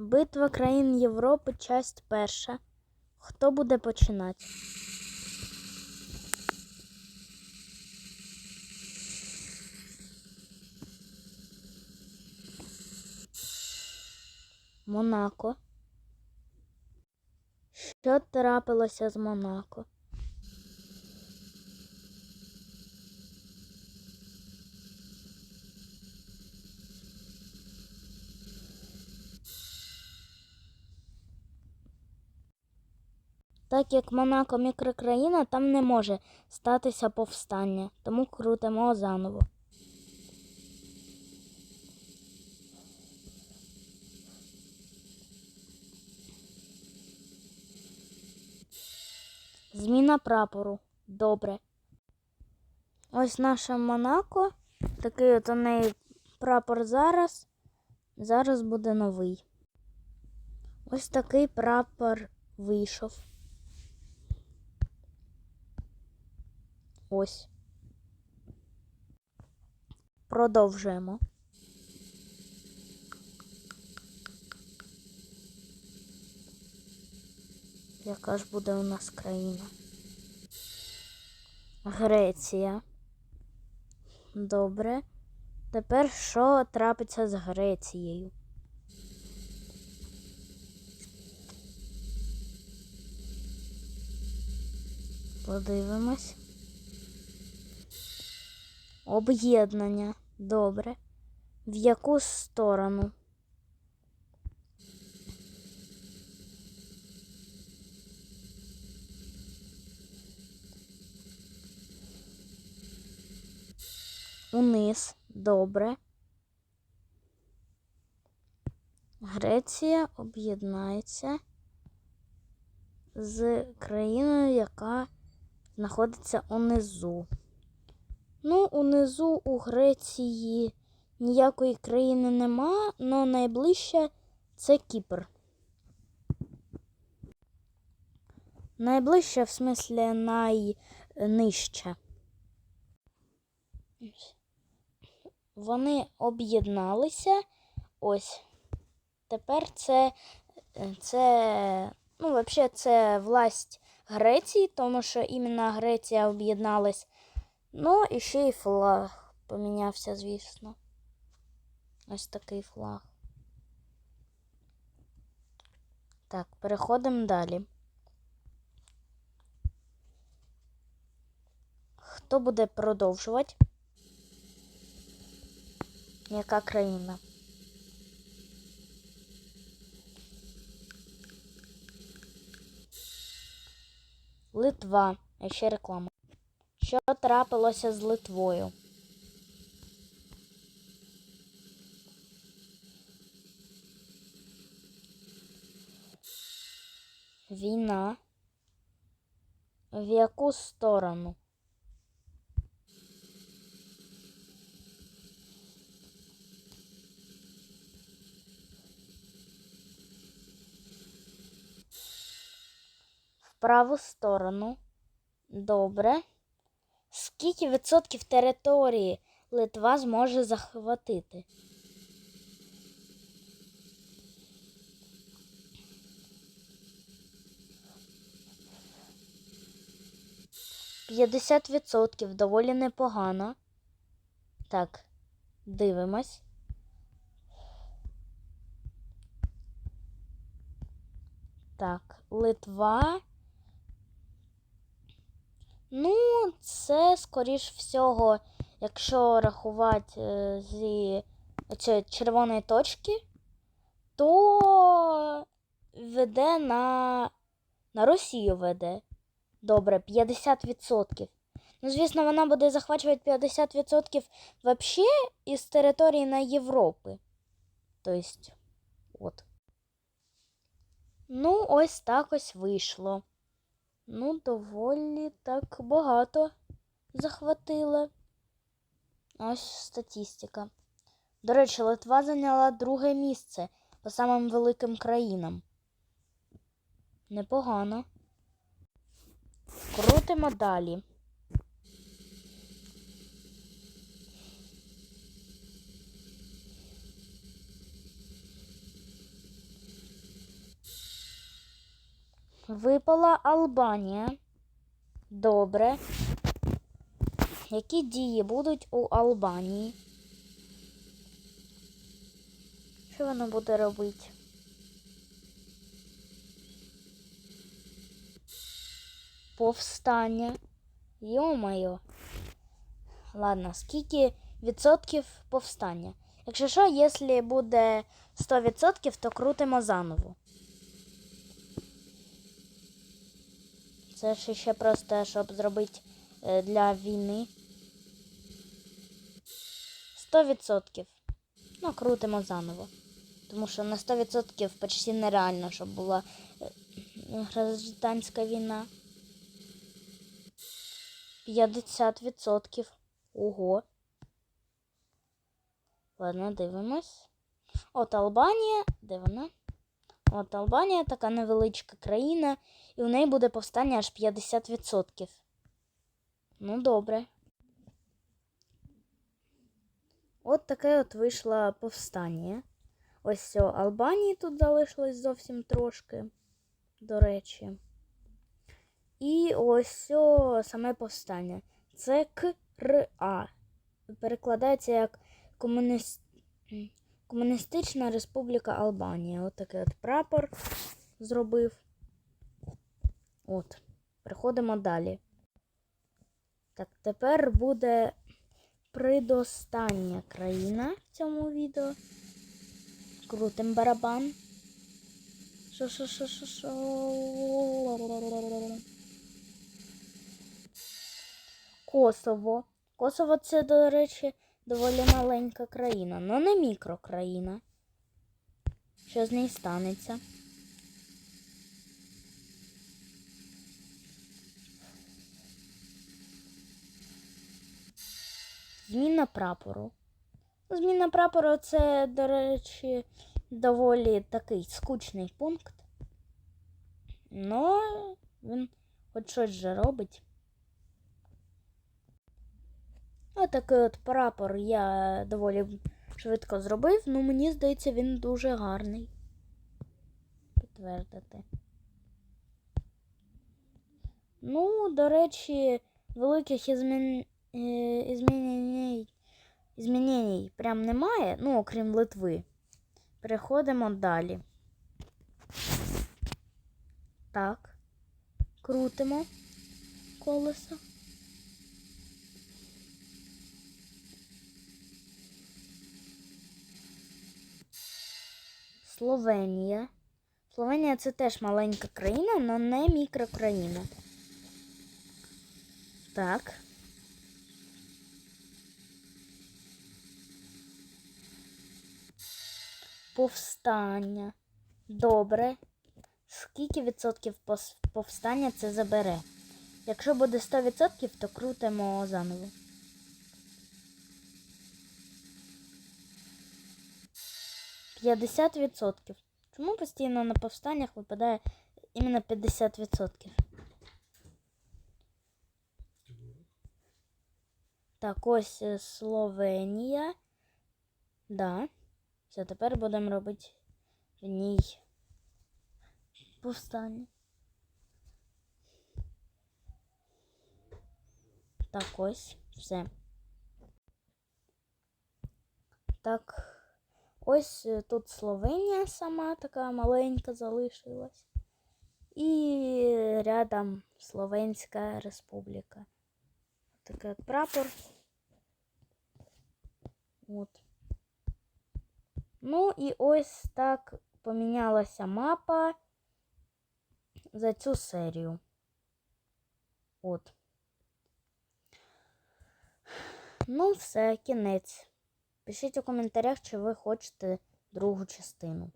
Битва країн Європи, часть перша. Хто буде починати? Монако. Що трапилося з Монако? Так як Монако мікрокраїна, там не може статися повстання, тому крутимо заново. Зміна прапору. Добре. Ось наша Монако. Такий от у неї прапор зараз. Зараз буде новий. Ось такий прапор вийшов. Ось. Продовжуємо. Яка ж буде у нас країна? Греція. Добре. Тепер що трапиться з Грецією? Подивимось. Об'єднання. Добре. В яку сторону? Униз. Добре. Греція об'єднається з країною, яка знаходиться унизу. Ну, унизу у Греції ніякої країни нема, але найближче це Кіпр. Найближче, в смислі, найнижче. Вони об'єдналися. Ось. Тепер це, це, ну, взагалі, це власть Греції, тому що іменно Греція об'єдналась. Ну, і ще й флаг помінявся, звісно. Ось такий флаг. Так, переходимо далі. Хто буде продовжувати? Яка країна? Литва. Ще реклама. Що трапилося з Литвою? Війна. В яку сторону? В праву сторону. Добре. Скільки відсотків території Литва зможе захватити? П'ятдесят відсотків доволі непогано. Так, дивимось. Так, Литва. Ну, це, скоріш всього, якщо рахувати е, зі цієї червоної точки, то веде на, на Росію веде. Добре, 50%. Ну, звісно, вона буде захвачувати 50% вообще із території на Європи. Тобто, от. Ну, ось так ось вийшло. Ну, доволі так багато захватила. Ось статистика. До речі, Литва зайняла друге місце по самим великим країнам. Непогано. Крутимо далі. Випала Албанія. Добре. Які дії будуть у Албанії? Що вона буде робити? Повстання. Йо-моє. Ладно, скільки відсотків повстання? Якщо що, якщо буде 100%, то крутимо заново. Це ж ще просто, щоб зробити е, для війни. 100%. Ну, крутимо заново. Тому що на 100% почти нереально, щоб була е, гражданська війна. 50%. Ого. Ладно, дивимось. От Албанія. Де вона? От Албанія така невеличка країна, і в неї буде повстання аж 50%. Ну, добре. От таке от вийшло повстання. Ось все, Албанії тут залишилось зовсім трошки, до речі. І ось все саме повстання. Це КРА. Перекладається як комуніст... Комуністична Республіка Албанія. От такий от прапор зробив. От. Переходимо далі. Так, тепер буде предостання країна в цьому відео. Крутим барабан. Шо. Косово. Косово це, до речі, доволі маленька країна, але не мікрокраїна. Що з нею станеться? Зміна прапору. Зміна прапору це, до речі, доволі такий скучний пункт. Но він хоч щось же робить. Отакий от прапор я доволі швидко зробив, ну мені здається, він дуже гарний. Підтвердити. Ну, до речі, великих ізмін... е, прям немає, ну, окрім Литви. Переходимо далі. Так. Крутимо колесо. Словенія. Словенія це теж маленька країна, але не мікрокраїна. Так. Повстання. Добре. Скільки відсотків повстання це забере? Якщо буде 100%, то крутимо заново. П'ятдесят відсотків. Чому постійно на повстаннях випадає іменно 50%? Так, ось е, Словенія. Да. Все, тепер будемо робити в ній повстання. Так, ось, все. Так, ось е, тут Словенія сама така маленька залишилась. І рядом Словенська Республіка. Такий прапор. От. Ну і ось так помінялася мапа за цю серію. От. Ну, все, кінець. Пишіть у коментарях, чи ви хочете другу частину.